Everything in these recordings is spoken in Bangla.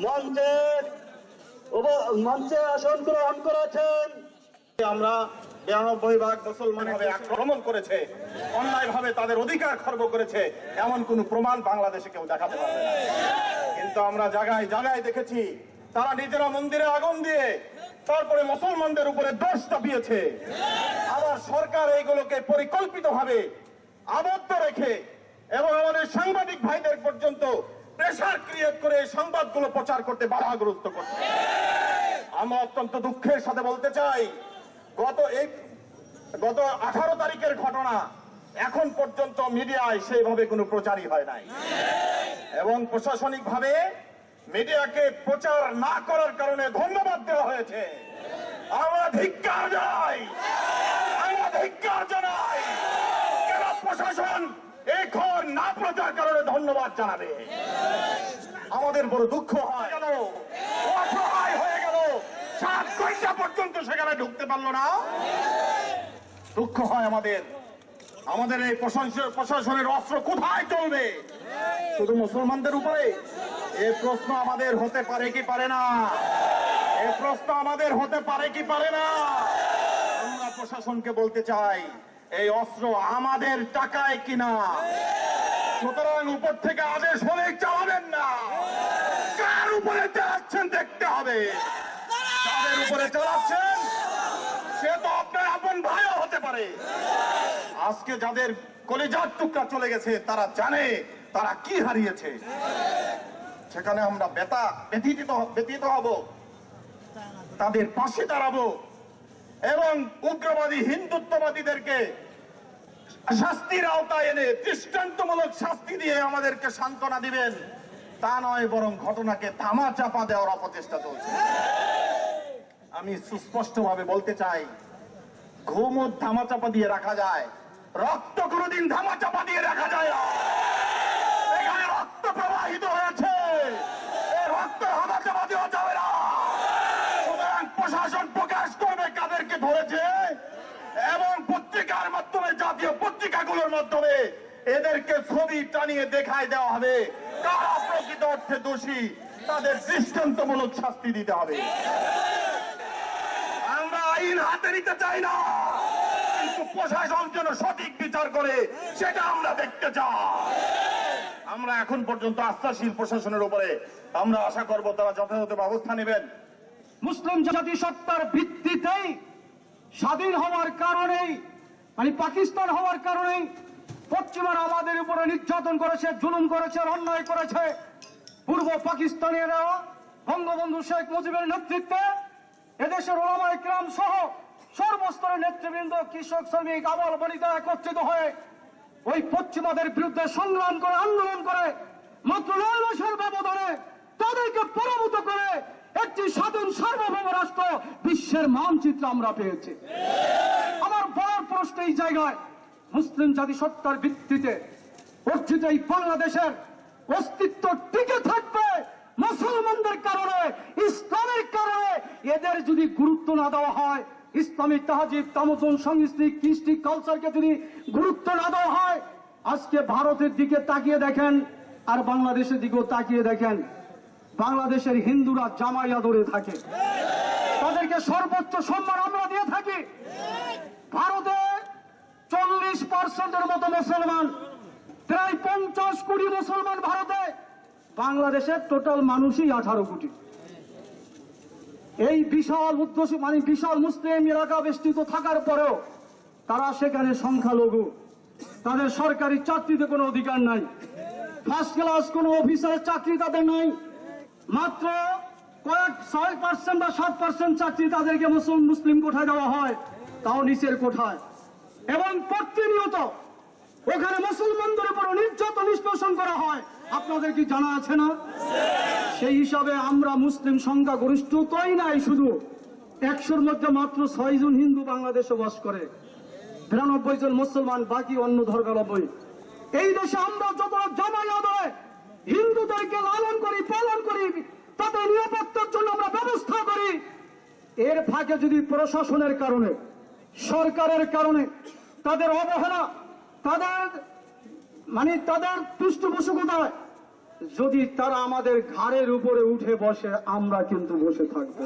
মঞ্চের উপ- মঞ্চে আসন গ্রহণ করেছেন। আমরা বিরানব্বই ভাগ মুসলমান ভাবে আক্রমণ করেছে অন্যায় ভাবে তাদের অধিকার খর্ব করেছে, এমন কোন প্রমাণ বাংলাদেশে কেউ দেখাতে পারবে কিন্তু আমরা জায়গায় জায়গায় দেখেছি, তারা নিজেরা মন্দিরে আগুন দিয়ে তারপরে মুসলমানদের উপরে দোষ চাপিয়েছে। আবার সরকার এইগুলোকে পরিকল্পিত ভাবে আবদ্ধ রেখে এবং আমাদের সাংবাদিক ভাইদের পর্যন্ত প্রেশার ক্রিয়েট করে সংবাদগুলো প্রচার করতে বাধাগ্রস্ত করছে। আমরা অত্যন্ত দুঃখের সাথে বলতে চাই, গত এই গত আঠারো তারিখের ঘটনা এখন পর্যন্ত মিডিয়ায় সেইভাবে কোনো প্রচারই হয় নাই। এবং প্রশাসনিক ভাবে মিডিয়াকে প্রচার না করার কারণে ধন্যবাদ দেওয়া হয়েছে। আমরা ধিক্কার জানাই। আমরা ধিক্কার জানাই। কেন প্রশাসন এই খবর না প্রচার কারণে ধন্যবাদ জানাবে। আমাদের বড় দুঃখ হয় গেল। অসহায় হয়ে গেল। সাত ঘণ্টা পর্যন্ত সেখানে ঢুকতে পারল না। দুঃখ হয় আমাদের। আমাদের এই প্রশাসন- প্রশাসনের অস্ত্র কোথায় চলবে? শুধু মুসলমানদের উপরে? এ প্রশ্ন আমাদের হতে পারে কি পারে না? এ প্রশ্ন আমাদের হতে পারে কি পারে না? আমরা প্রশাসনকে বলতে চাই এই অস্ত্র আমাদের টাকায় কিনা? সুতরাং উপর থেকে আদেশ হলে চালাবেন না। কার উপরে চালাচ্ছেন দেখতে হবে। যাদের উপরে চালাচ্ছেন? সে তো আপনার আপন ভাইও হতে পারে। আজকে যাদের কলেজার টুকরা চলে গেছে, তারা জানে তারা কি হারিয়েছে। সেখানে আমরা বেতা ব্যথিত ব্যথিত হব। তাদের পাশে দাঁড়াবো। এবং উগ্রবাদী হিন্দুত্ববাদীদেরকে শাস্তির আওতায় এনে দৃষ্টান্তমূলক শাস্তি দিয়ে আমাদেরকে সান্ত্বনা দিবেন, তা নয়, বরং ঘটনাকে থামা চাপা দেওয়ার অপচেষ্টা চলছে। আমি সুস্পষ্টভাবে বলতে চাই, ঘুম ধামা চাপা দিয়ে রাখা যায়, রক্ত কোনোদিন ধামা চাপা দিয়ে রাখা যায় না। এখানে রক্ত প্রবাহিত হয়েছে এই রক্ত ধামা চাপা দেওয়া যাবে না সুতরাং প্রশাসন প্রকাশ করবে কাদেরকে ধরেছে এবং পত্রিকার মাধ্যমে জাতীয় পত্রিকাগুলোর মাধ্যমে এদেরকে ছবি টানিয়ে দেখায় দেওয়া হবে কারা প্রকৃত অর্থে দোষী। তাদের দৃষ্টান্তমূলক শাস্তি দিতে হবে। আমরা আইন হাতে নিতে চাই না, কিন্তু প্রশাসন যেন সঠিক বিচার করে, সেটা আমরা দেখতে চাই। আমরা এখন পর্যন্ত আস্থাশীল প্রশাসনের উপরে। আমরা আশা করব তারা যথাযথ ব্যবস্থা নেবেন। মুসলিম জাতিসত্তার ভিত্তিতেই স্বাধীন হওয়ার কারণেই মানে পাকিস্তান হওয়ার কারণেই পশ্চিমারা আমাদের উপরে নির্যাতন করেছে, জুলুম করেছে, অন্যায় করেছে। পূর্ব পাকিস্তানিরা, বঙ্গবন্ধু শেখ মুজিবের নেতৃত্বে এদেশের ওলামায় ক্রাম সহ সর্বস্তরের নেতৃবৃন্দ, কৃষক, শ্রমিক, আবাল বনিতা একত্রিত হয়ে ওই পশ্চিমাদের বিরুদ্ধে সংগ্রাম করে, আন্দোলন করে, মাত্র নয় মাসের ব্যবধানে তাদেরকে পরাভূত করে একটি স্বাধীন সার্বভৌম রাষ্ট্র বিশ্বের মানচিত্র আমরা পেয়েছি। বড় প্রশ্ন এই জায়গায় মুসলিম জাতিসত্তার ভিত্তিতে অর্জিত এই বাংলাদেশের অস্তিত্ব টিকে থাকবে মুসলমানদের কারণে, ইসলামের কারণে। এদের যদি গুরুত্ব না দেওয়া হয় ইসলামিক তাহাজিব তামতন সংস্কৃতি, কৃষ্টি, কালচারকে যদি গুরুত্ব না দেওয়া হয়, আজকে ভারতের দিকে তাকিয়ে দেখেন আর বাংলাদেশের দিকেও তাকিয়ে দেখেন। বাংলাদেশের হিন্দুরা জামাইয়া ধরে থাকে। তাদেরকে সর্বোচ্চ সম্মান আমরা দিয়ে থাকি। ভারতে চল্লিশ পার্সেন্টের মতো মুসলমান, প্রায় পঞ্চাশ কোটি মুসলমান ভারতে বাংলাদেশের টোটাল মানুষই আঠারো কোটি। এই বিশাল উদ্দেশ্য মানে বিশাল মুসলিম এলাকা বেষ্টিত থাকার পরেও তারা সেখানে সংখ্যালঘু। তাদের সরকারি চাকরিতে কোনো অধিকার নাই। ফার্স্ট ক্লাস কোনো অফিসারের চাকরি তাদের নাই। মাত্র কয়েক ছয় পার্সেন্ট বা সাত পার্সেন্ট চাকরি তাদেরকে মুসলিম মুসলিম কোঠায় দেওয়া হয়। তাও নিচের কোঠায়। এবং প্রতিনিয়ত ওখানে মুসলমানদের উপর নির্যাতন নিষ্পেষণ করা হয়। আপনাদের কি জানা আছে না? সেই হিসাবে আমরা মুসলিম সংখ্যা গরিষ্ঠতাই নাই শুধু। একশোর মধ্যে মাত্র ছয় জন হিন্দু বাংলাদেশে বাস করে। বিরানব্বই জন মুসলমান, বাকি অন্য ধর্মাবলম্বী। এই দেশে আমরা যত জামাই হিন্দুদেরকে লালন করি, পালন করি, তাদের নিরাপত্তার জন্য আমরা ব্যবস্থা করি। এর ফাঁকে যদি প্রশাসনের কারণে সরকারের কারণে তাদের অবহেলা, তাদের মানে তাদের পৃষ্ঠপোষকতায় যদি তারা আমাদের ঘাড়ের উপরে উঠে বসে, আমরা কিন্তু বসে থাকব।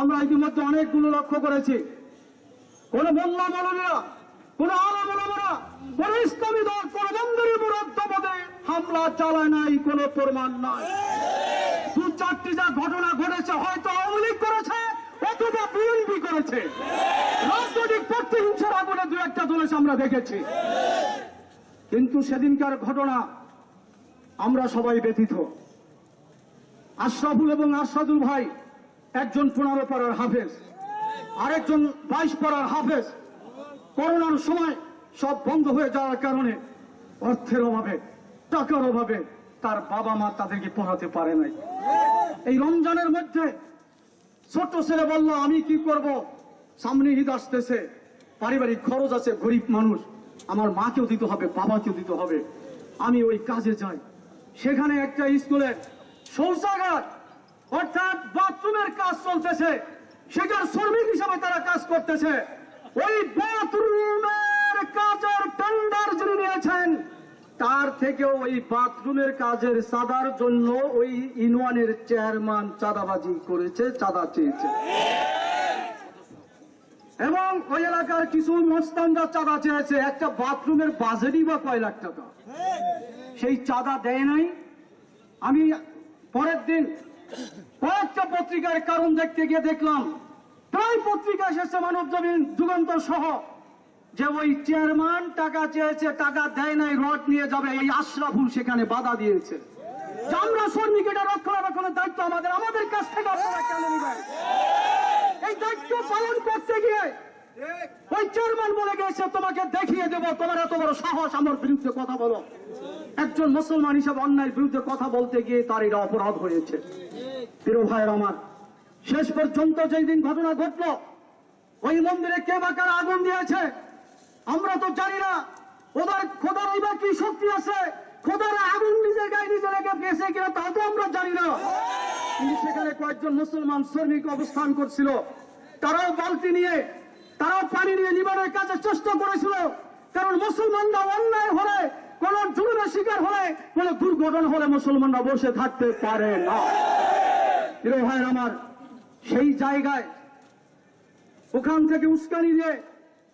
আমরা ইতিমধ্যে অনেকগুলো লক্ষ্য করেছি। কোন মোল্লা মৌলবীরা, কোন আলা মৌলবীরা, কোন ইসলামী দল, কোন বন্ধুর মুরাদ্দবাদে হামলা চালায় নাই, কোন প্রমাণ নাই। দু চারটি যা ঘটনা ঘটেছে, হয়তো আওয়ামী লীগ করেছে বিএনপি করেছে। রাজনৈতিক প্রতিহিংসার আগুনে দু একটা চলেছে আমরা দেখেছি। কিন্তু সেদিনকার ঘটনা আমরা সবাই ব্যথিত আশরাফুল এবং আশরাদুল ভাই, একজন পনেরো পাড়ার হাফেজ, আরেকজন বাইশ পাড়ার হাফেজ। করোনার সময় সব বন্ধ হয়ে যাওয়ার কারণে অর্থের অভাবে, টাকার অভাবে তার বাবা মা তাদেরকে পড়াতে পারে নাই। এই রমজানের মধ্যে ছোট ছেলে বলল, আমি কি করব? সামনে ঈদ আসতেছে, পারিবারিক খরচ আছে, গরিব মানুষ। আমার মাকেও দিতে হবে, বাবাকেও দিতে হবে। আমি ওই কাজে যাই। সেখানে একটা স্কুলের শৌচাগার, অর্থাৎ বাথরুমের কাজ চলতেছে। সেটার শ্রমিক হিসাবে তারা কাজ করতেছে। ওই বাথরুমের কাজের টেন্ডার যিনি নিয়েছেন তার থেকেও ওই বাথরুমের কাজের চাঁদার জন্য ওই ইউনিয়নের চেয়ারম্যান চাঁদাবাজি করেছে, চাঁদা চেয়েছে। এবং ওই এলাকার কিছু মস্তানরা চাঁদা চেয়েছে। একটা বাথরুমের বাজেটই বা কয় লাখ টাকা? সেই চাঁদা দেয় নাই। আমি পরের দিন কয়েকটা পত্রিকার কারণ দেখতে গিয়ে দেখলাম, প্রায় পত্রিকা এসেছে মানব জমিন যুগান্তর সহ। যে ওই চেয়ারম্যান টাকা চেয়েছে, টাকা দেয় নাই, রড নিয়ে যাবে, এই আশরাফুল সেখানে বাধা দিয়েছে। দায়িত্ব আমাদের আমাদের কাছ থেকে এই দায়িত্ব করতে গিয়ে ওই বলে গেছে, তোমাকে দেখিয়ে এত বড় সাহস, আমার বিরুদ্ধে কথা বলো। একজন মুসলমান হিসেবে অন্যায়ের বিরুদ্ধে কথা বলতে গিয়ে তার এটা অপরাধ হয়েছে। প্রিয় ভাইয়ের আমার, শেষ পর্যন্ত যেই দিন ঘটনা ঘটলো, ওই মন্দিরে কে বা কারা আগুন দিয়েছে? আমরা তো জানি না ওদের খোদার ওই বা কি শক্তি আছে, খোদার আগুন নিজের গায়ে নিজে রেখে গেছে কিনা তা তো আমরা জানি না। কিন্তু সেখানে কয়েকজন মুসলমান শ্রমিক অবস্থান করছিল। তারাও বালতি নিয়ে, তারাও পানি নিয়ে নিবারের কাছে চেষ্টা করেছিল। কারণ মুসলমানরা অন্যায় হলে, কোন জুলুমের শিকার হলে, কোন দুর্ঘটনা হলে মুসলমানরা বসে থাকতে পারে না। প্রিয় ভাইয়ের আমার, সেই জায়গায়, ওখান থেকে উস্কানি দিয়ে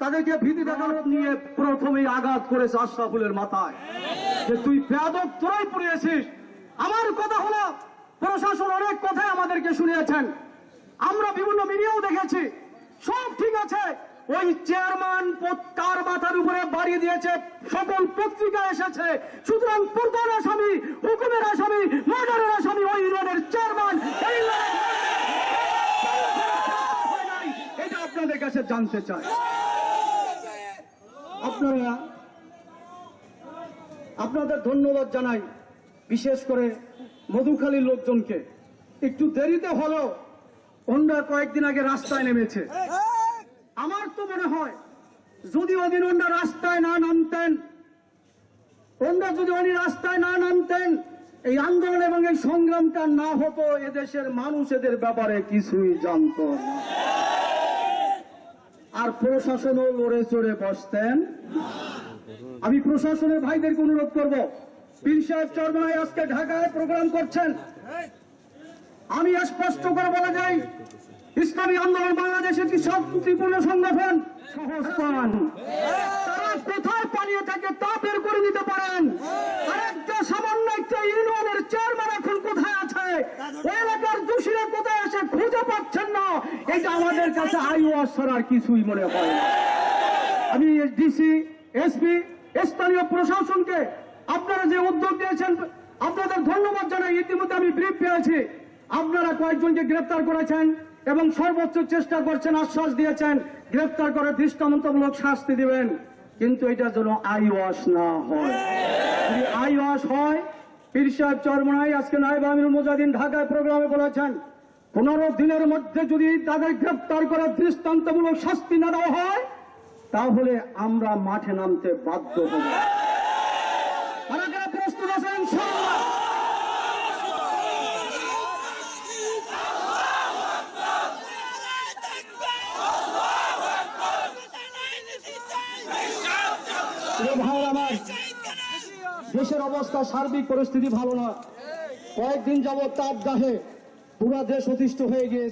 তাদেরকে ভীতি দেখানো নিয়ে প্রথমেই আঘাত করেছে আশরাফুলের মাথায় যে তুই বেদক তোরাই পুড়িয়েছিস আমার কথা হলো প্রশাসন অনেক কথাই আমাদেরকে শুনিয়েছেন আমরা বিভিন্ন মিডিয়াও দেখেছি সব ঠিক আছে ওই চেয়ারম্যান তার মাথার উপরে বাড়িয়ে দিয়েছে সকল পত্রিকা এসেছে সুতরাং পূর্বের আসামি হুকুমের আসামি মার্ডারের আসামি ওই ইউনিয়নের চেয়ারম্যান হয় এটা আপনাদের কাছে জানতে চাই আপনারা আপনাদের ধন্যবাদ জানাই, বিশেষ করে মধুখালীর লোকজনকে। একটু দেরিতে হলেও ওনারা কয়েকদিন আগে রাস্তায় নেমেছে। আমার তো মনে হয়, যদি ওদিন ওনারা রাস্তায় না নামতেন ওনারা যদি উনি রাস্তায় না নামতেন, এই আন্দোলন এবং এই সংগ্রামটা না হতো, এদেশের মানুষ এদের ব্যাপারে কিছুই জানতো না। আর প্রশাসনও লড়ে চড়ে বসতেন। আমি প্রশাসনের ভাইদেরকে অনুরোধ করব, পীর সাহেব আজকে ঢাকায় প্রোগ্রাম করছেন। আমি স্পষ্ট করে বলে যাই, ইসলামী আন্দোলন বাংলাদেশ একটি শান্তিপূর্ণ সংগঠন? সহজ তারা কোথায় পালিয়ে থাকে তা বের করে নিতে পারেন। আরেকটা সামান্য একটা ইউনিয়নের চেয়ারম্যান এখন কোথায় আছে ওই এলাকার দোষীরা কোথায় আছে খুঁজে পাচ্ছেন না। এটা আমাদের কাছে কিছুই মনে হয় আমি ডিসি এসপি, স্থানীয় প্রশাসনকে আপনারা যে উদ্যোগ আপনাদের ধন্যবাদ জানাই। ইতিমধ্যে আমি ব্রিফ পেয়েছি। আপনারা কয়েকজনকে গ্রেপ্তার করেছেন এবং সর্বোচ্চ চেষ্টা করছেন, আশ্বাস দিয়েছেন, গ্রেপ্তার করে দৃষ্টান্তমূলক শাস্তি দিবেন। কিন্তু এটা যেন আই ওয়াশ না হয়। আই ওয়াশ হয় পীর সাহেব চরমনাই আজকে নাইব আমির মুজাহিদিন ঢাকায় প্রোগ্রামে বলেছেন, পনেরো দিনের মধ্যে যদি তাদের গ্রেপ্তার করে দৃষ্টান্তমূলক শাস্তি না দেওয়া হয়, তাহলে আমরা মাঠে নামতে বাধ্য হব কারা কারা প্রস্তুত আছেন ইনশাআল্লাহ? প্রিয় ভাইরা আমার দেশের অবস্থা সার্বিক পরিস্থিতি ভালো না। কয়েকদিন যাবৎ তাপ দাহে পুরা দেশ অতিষ্ঠ হয়ে গিয়েছে।